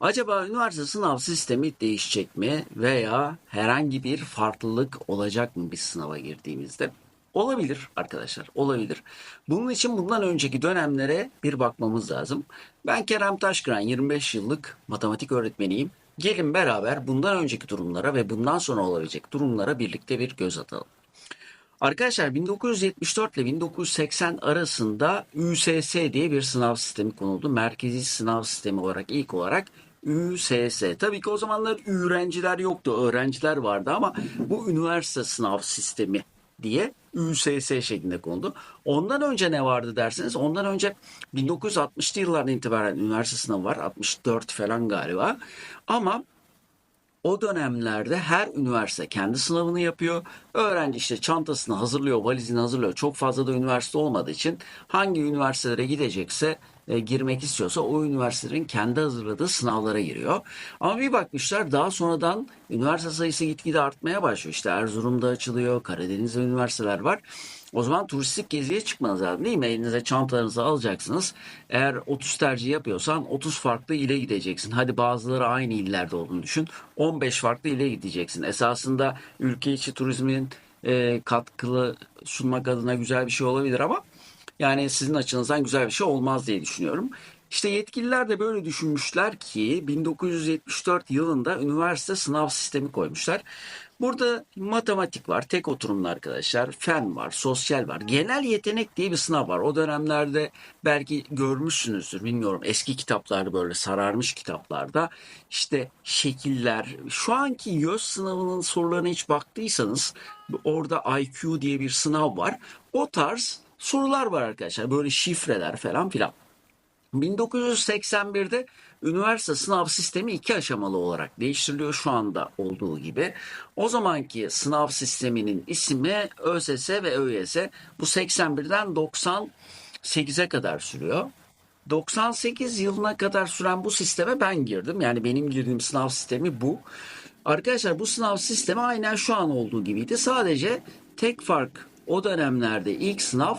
Acaba üniversite sınav sistemi değişecek mi veya herhangi bir farklılık olacak mı biz sınava girdiğimizde? Olabilir arkadaşlar, olabilir. Bunun için bundan önceki dönemlere bir bakmamız lazım. Ben Kerem Taşkıran, 25 yıllık matematik öğretmeniyim. Gelin beraber bundan önceki durumlara ve bundan sonra olabilecek durumlara birlikte bir göz atalım. Arkadaşlar 1974 ile 1980 arasında ÜSS diye bir sınav sistemi konuldu. Merkezi sınav sistemi olarak ilk olarak ÜSS. Tabii ki o zamanlar öğrenciler yoktu, öğrenciler vardı ama bu üniversite sınav sistemi diye ÜSS şeklinde kondu. Ondan önce ne vardı derseniz, ondan önce 1960'lı yıllardan itibaren üniversite sınavı var. 64 falan galiba. Ama o dönemlerde her üniversite kendi sınavını yapıyor. Öğrenci işte çantasını hazırlıyor, valizini hazırlıyor. Çok fazla da üniversite olmadığı için hangi üniversitelere gidecekse e, girmek istiyorsa o üniversitelerin kendi hazırladığı sınavlara giriyor. Ama bir bakmışlar daha sonradan üniversite sayısı gitgide artmaya başlıyor. İşte Erzurum'da açılıyor, Karadeniz'de üniversiteler var. O zaman turistik geziye çıkmanız lazım değil mi? Elinize çantalarınızı alacaksınız. Eğer 30 tercih yapıyorsan 30 farklı ile gideceksin. Hadi bazıları aynı illerde olduğunu düşün. 15 farklı ile gideceksin. Esasında ülke içi turizmin e, katkılı sunmak adına güzel bir şey olabilir ama yani sizin açınızdan güzel bir şey olmaz diye düşünüyorum. İşte yetkililer de böyle düşünmüşler ki 1974 yılında üniversite sınav sistemi koymuşlar. Burada matematik var, tek oturumlu arkadaşlar, fen var, sosyal var. Genel yetenek diye bir sınav var. O dönemlerde belki görmüşsünüzdür, bilmiyorum. Eski kitaplarda böyle sararmış kitaplarda işte şekiller. Şu anki YÖS sınavının sorularına hiç baktıysanız orada IQ diye bir sınav var. O tarz sorular var arkadaşlar. Böyle şifreler falan filan. 1981'de üniversite sınav sistemi iki aşamalı olarak değiştiriliyor şu anda olduğu gibi. O zamanki sınav sisteminin ismi ÖSS ve ÖYS. Bu 81'den 98'e kadar sürüyor. 98 yılına kadar süren bu sisteme ben girdim. Yani benim girdiğim sınav sistemi bu. Arkadaşlar bu sınav sistemi aynen şu an olduğu gibiydi. Sadece tek fark o dönemlerde ilk sınav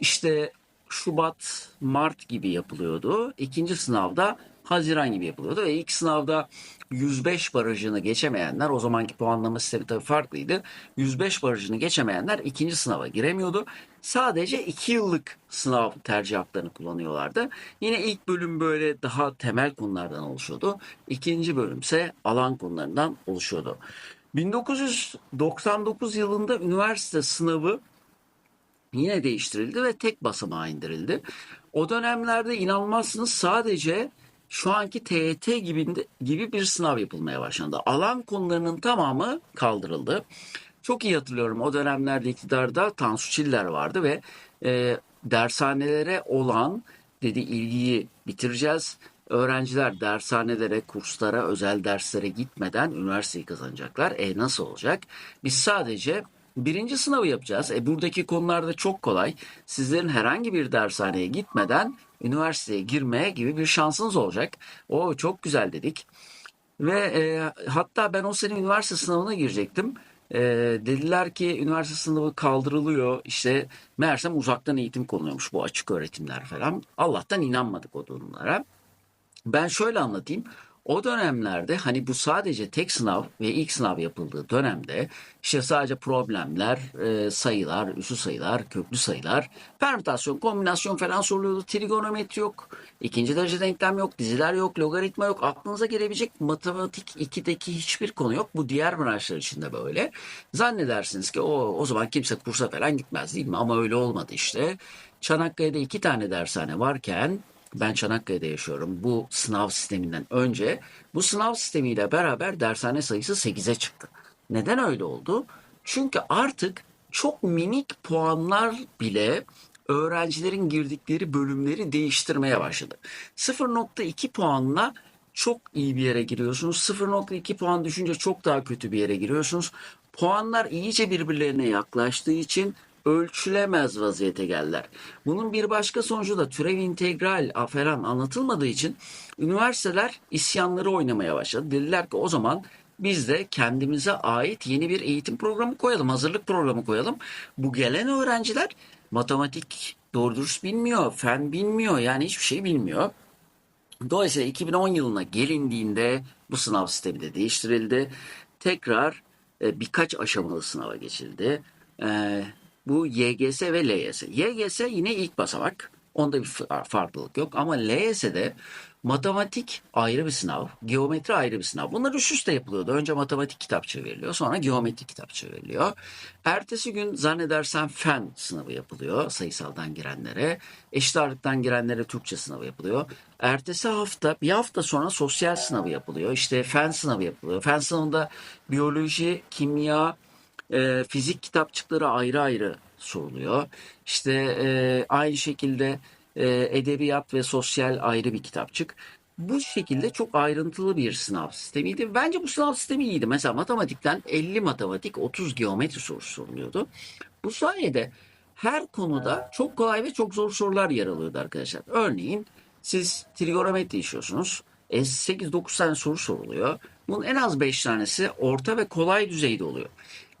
işte Şubat, Mart gibi yapılıyordu. İkinci sınavda Haziran gibi yapılıyordu ve ilk sınavda 105 barajını geçemeyenler o zamanki puanlama sistemi tabii farklıydı. 105 barajını geçemeyenler ikinci sınava giremiyordu. Sadece 2 yıllık sınav tercih haklarını kullanıyorlardı. Yine ilk bölüm böyle daha temel konulardan oluşuyordu. İkinci bölümse alan konularından oluşuyordu. 1999 yılında üniversite sınavı yine değiştirildi ve tek basamağa indirildi. O dönemlerde inanmazsınız sadece şu anki TET gibi, gibi bir sınav yapılmaya başlandı. Alan konularının tamamı kaldırıldı. Çok iyi hatırlıyorum o dönemlerde iktidarda Tansu Çiller vardı ve e, dershanelere olan dedi ilgiyi bitireceğiz. Öğrenciler dershanelere, kurslara, özel derslere gitmeden üniversiteyi kazanacaklar. E nasıl olacak? Biz sadece birinci sınavı yapacağız. E buradaki konularda çok kolay. Sizlerin herhangi bir dershaneye gitmeden üniversiteye girmeye gibi bir şansınız olacak. O çok güzel dedik. Ve e, hatta ben o sene üniversite sınavına girecektim. E, dediler ki üniversite sınavı kaldırılıyor. İşte meğersem uzaktan eğitim konuluyormuş bu açık öğretimler falan. Allah'tan inanmadık o durumlara. Ben şöyle anlatayım. O dönemlerde hani bu sadece tek sınav ve ilk sınav yapıldığı dönemde işte sadece problemler, e, sayılar, üsü sayılar, köklü sayılar, permütasyon, kombinasyon falan soruluyordu. Trigonometri yok, ikinci derece denklem yok, diziler yok, logaritma yok. Aklınıza gelebilecek matematik 2'deki hiçbir konu yok. Bu diğer branşlar için de böyle. Zannedersiniz ki o, o zaman kimse kursa falan gitmez değil mi? Ama öyle olmadı işte. Çanakkale'de iki tane dershane varken ben Çanakkale'de yaşıyorum. Bu sınav sisteminden önce bu sınav sistemiyle beraber dershane sayısı 8'e çıktı. Neden öyle oldu? Çünkü artık çok minik puanlar bile öğrencilerin girdikleri bölümleri değiştirmeye başladı. 0.2 puanla çok iyi bir yere giriyorsunuz. 0.2 puan düşünce çok daha kötü bir yere giriyorsunuz. Puanlar iyice birbirlerine yaklaştığı için ölçülemez vaziyete geldiler. Bunun bir başka sonucu da türev integral falan anlatılmadığı için üniversiteler isyanları oynamaya başladı. Dediler ki o zaman biz de kendimize ait yeni bir eğitim programı koyalım, hazırlık programı koyalım. Bu gelen öğrenciler matematik doğru dürüst bilmiyor, fen bilmiyor yani hiçbir şey bilmiyor. Dolayısıyla 2010 yılına gelindiğinde bu sınav sistemi de değiştirildi. Tekrar e, birkaç aşamalı sınava geçildi. E, bu YGS ve LYS. YGS yine ilk basamak. Onda bir fa- farklılık yok. Ama LYS'de matematik ayrı bir sınav, geometri ayrı bir sınav. Bunlar üst üste yapılıyordu. Önce matematik kitapçığı veriliyor, sonra geometri kitapçığı veriliyor. Ertesi gün zannedersem fen sınavı yapılıyor sayısaldan girenlere. Eşit ağırlıktan girenlere Türkçe sınavı yapılıyor. Ertesi hafta, bir hafta sonra sosyal sınavı yapılıyor. İşte fen sınavı yapılıyor. Fen sınavında biyoloji, kimya, e, fizik kitapçıkları ayrı ayrı soruluyor. İşte e, aynı şekilde e, edebiyat ve sosyal ayrı bir kitapçık. Bu şekilde çok ayrıntılı bir sınav sistemiydi. Bence bu sınav sistemi iyiydi. Mesela matematikten 50 matematik, 30 geometri sorusu soruluyordu. Bu sayede her konuda çok kolay ve çok zor sorular yer alıyordu arkadaşlar. Örneğin siz trigonometri işiyorsunuz. E, 8-9 tane soru soruluyor. Bunun en az 5 tanesi orta ve kolay düzeyde oluyor.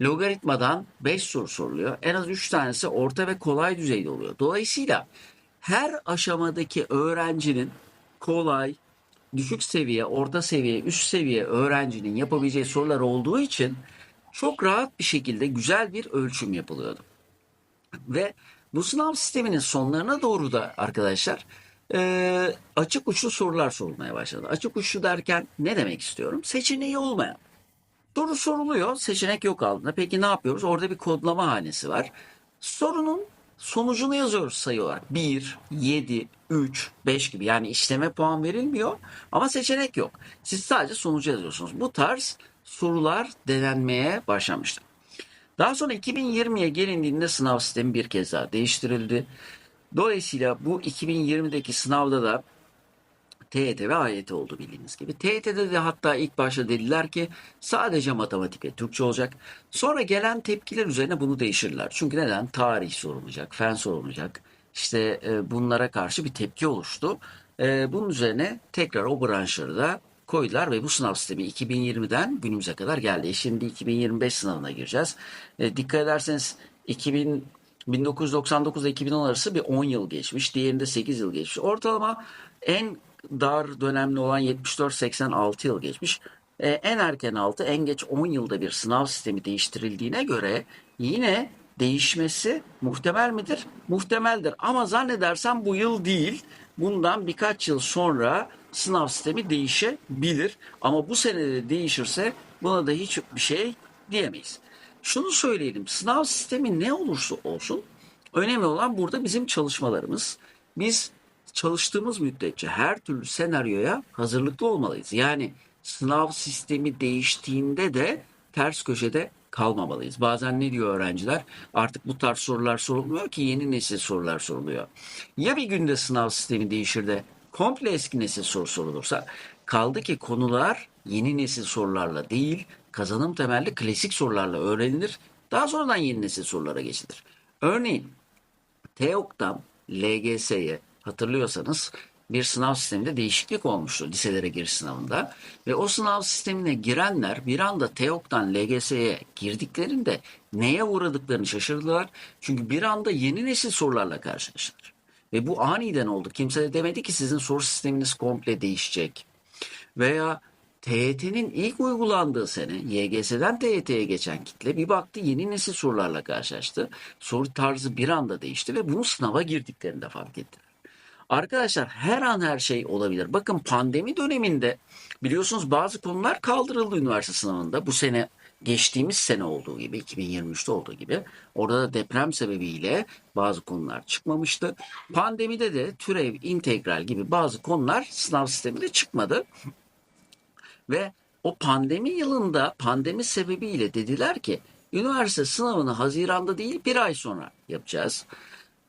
Logaritmadan 5 soru soruluyor. En az 3 tanesi orta ve kolay düzeyde oluyor. Dolayısıyla her aşamadaki öğrencinin kolay, düşük seviye, orta seviye, üst seviye öğrencinin yapabileceği sorular olduğu için çok rahat bir şekilde güzel bir ölçüm yapılıyordu. Ve bu sınav sisteminin sonlarına doğru da arkadaşlar e, açık uçlu sorular sorulmaya başladı. Açık uçlu derken ne demek istiyorum? Seçeneği olmayan. Soru soruluyor, seçenek yok altında. Peki ne yapıyoruz? Orada bir kodlama hanesi var. Sorunun sonucunu yazıyoruz sayı olarak. 1, 7, 3, 5 gibi. Yani işleme puan verilmiyor ama seçenek yok. Siz sadece sonucu yazıyorsunuz. Bu tarz sorular denenmeye başlamıştı. Daha sonra 2020'ye gelindiğinde sınav sistemi bir kez daha değiştirildi. Dolayısıyla bu 2020'deki sınavda da TYT ve AYT oldu bildiğiniz gibi. TYT'de de hatta ilk başta dediler ki sadece matematik ve Türkçe olacak. Sonra gelen tepkiler üzerine bunu değişirler. Çünkü neden? Tarih sorulacak, fen sorulacak. İşte e, bunlara karşı bir tepki oluştu. E, bunun üzerine tekrar o branşları da koydular ve bu sınav sistemi 2020'den günümüze kadar geldi. E, Şimdi 2025 sınavına gireceğiz. E, dikkat ederseniz 2000 1999 ile 2010 arası bir 10 yıl geçmiş. Diğerinde 8 yıl geçmiş. Ortalama en dar dönemli olan 74-86 yıl geçmiş. Ee, en erken 6, en geç 10 yılda bir sınav sistemi değiştirildiğine göre yine değişmesi muhtemel midir? Muhtemeldir. Ama zannedersem bu yıl değil. Bundan birkaç yıl sonra sınav sistemi değişebilir. Ama bu sene de değişirse buna da hiçbir şey diyemeyiz. Şunu söyleyelim. Sınav sistemi ne olursa olsun önemli olan burada bizim çalışmalarımız. Biz çalıştığımız müddetçe her türlü senaryoya hazırlıklı olmalıyız. Yani sınav sistemi değiştiğinde de ters köşede kalmamalıyız. Bazen ne diyor öğrenciler? Artık bu tarz sorular sorulmuyor ki yeni nesil sorular soruluyor. Ya bir günde sınav sistemi değişir de komple eski nesil soru sorulursa kaldı ki konular yeni nesil sorularla değil kazanım temelli klasik sorularla öğrenilir. Daha sonradan yeni nesil sorulara geçilir. Örneğin TEOK'tan LGS'ye hatırlıyorsanız bir sınav sisteminde değişiklik olmuştu liselere giriş sınavında. Ve o sınav sistemine girenler bir anda TEOK'tan LGS'ye girdiklerinde neye uğradıklarını şaşırdılar. Çünkü bir anda yeni nesil sorularla karşılaştılar. Ve bu aniden oldu. Kimse de demedi ki sizin soru sisteminiz komple değişecek. Veya TYT'nin ilk uygulandığı sene YGS'den TYT'ye geçen kitle bir baktı yeni nesil sorularla karşılaştı. Soru tarzı bir anda değişti ve bunu sınava girdiklerinde fark ettiler. Arkadaşlar her an her şey olabilir. Bakın pandemi döneminde biliyorsunuz bazı konular kaldırıldı üniversite sınavında. Bu sene geçtiğimiz sene olduğu gibi 2023'te olduğu gibi orada da deprem sebebiyle bazı konular çıkmamıştı. Pandemide de türev, integral gibi bazı konular sınav sisteminde çıkmadı. Ve o pandemi yılında pandemi sebebiyle dediler ki üniversite sınavını Haziran'da değil bir ay sonra yapacağız.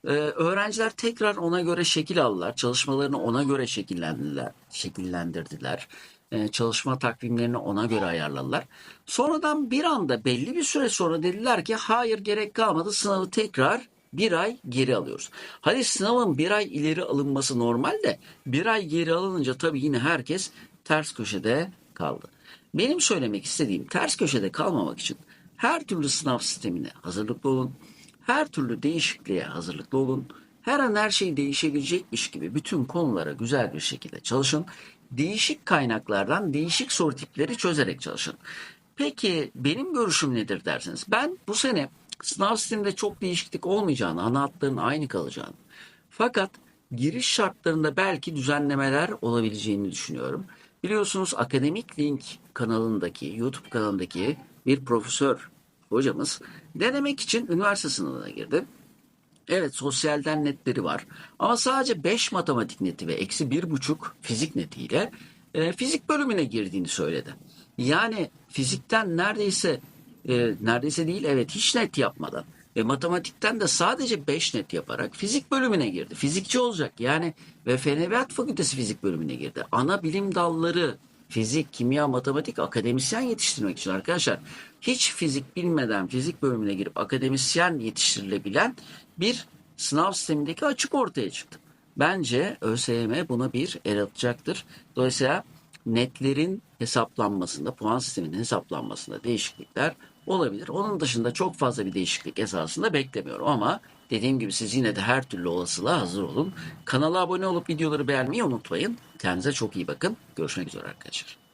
Ee, öğrenciler tekrar ona göre şekil aldılar. Çalışmalarını ona göre şekillendiler, şekillendirdiler. Ee, çalışma takvimlerini ona göre ayarladılar. Sonradan bir anda belli bir süre sonra dediler ki hayır gerek kalmadı sınavı tekrar bir ay geri alıyoruz. Hadi sınavın bir ay ileri alınması normal de bir ay geri alınınca tabii yine herkes ters köşede kaldı. Benim söylemek istediğim ters köşede kalmamak için her türlü sınav sistemine hazırlıklı olun. Her türlü değişikliğe hazırlıklı olun. her an her şey değişebilecekmiş gibi bütün konulara güzel bir şekilde çalışın. Değişik kaynaklardan değişik soru tipleri çözerek çalışın. Peki benim görüşüm nedir derseniz ben bu sene sınav sisteminde çok değişiklik olmayacağını, ana hatların aynı kalacağını fakat giriş şartlarında belki düzenlemeler olabileceğini düşünüyorum. Biliyorsunuz Akademik Link kanalındaki, YouTube kanalındaki bir profesör hocamız denemek için üniversite sınavına girdi. Evet sosyalden netleri var ama sadece 5 matematik neti ve eksi 1,5 fizik netiyle e, fizik bölümüne girdiğini söyledi. Yani fizikten neredeyse e, neredeyse değil evet hiç net yapmadan ve matematikten de sadece 5 net yaparak fizik bölümüne girdi. Fizikçi olacak yani ve Fen Edebiyat Fakültesi fizik bölümüne girdi. Ana bilim dalları fizik, kimya, matematik akademisyen yetiştirmek için arkadaşlar hiç fizik bilmeden fizik bölümüne girip akademisyen yetiştirilebilen bir sınav sistemindeki açık ortaya çıktı. Bence ÖSYM buna bir el atacaktır. Dolayısıyla netlerin hesaplanmasında, puan sisteminin hesaplanmasında değişiklikler olabilir. Onun dışında çok fazla bir değişiklik esasında beklemiyorum ama dediğim gibi siz yine de her türlü olasılığa hazır olun. Kanala abone olup videoları beğenmeyi unutmayın. Kendinize çok iyi bakın. Görüşmek üzere arkadaşlar.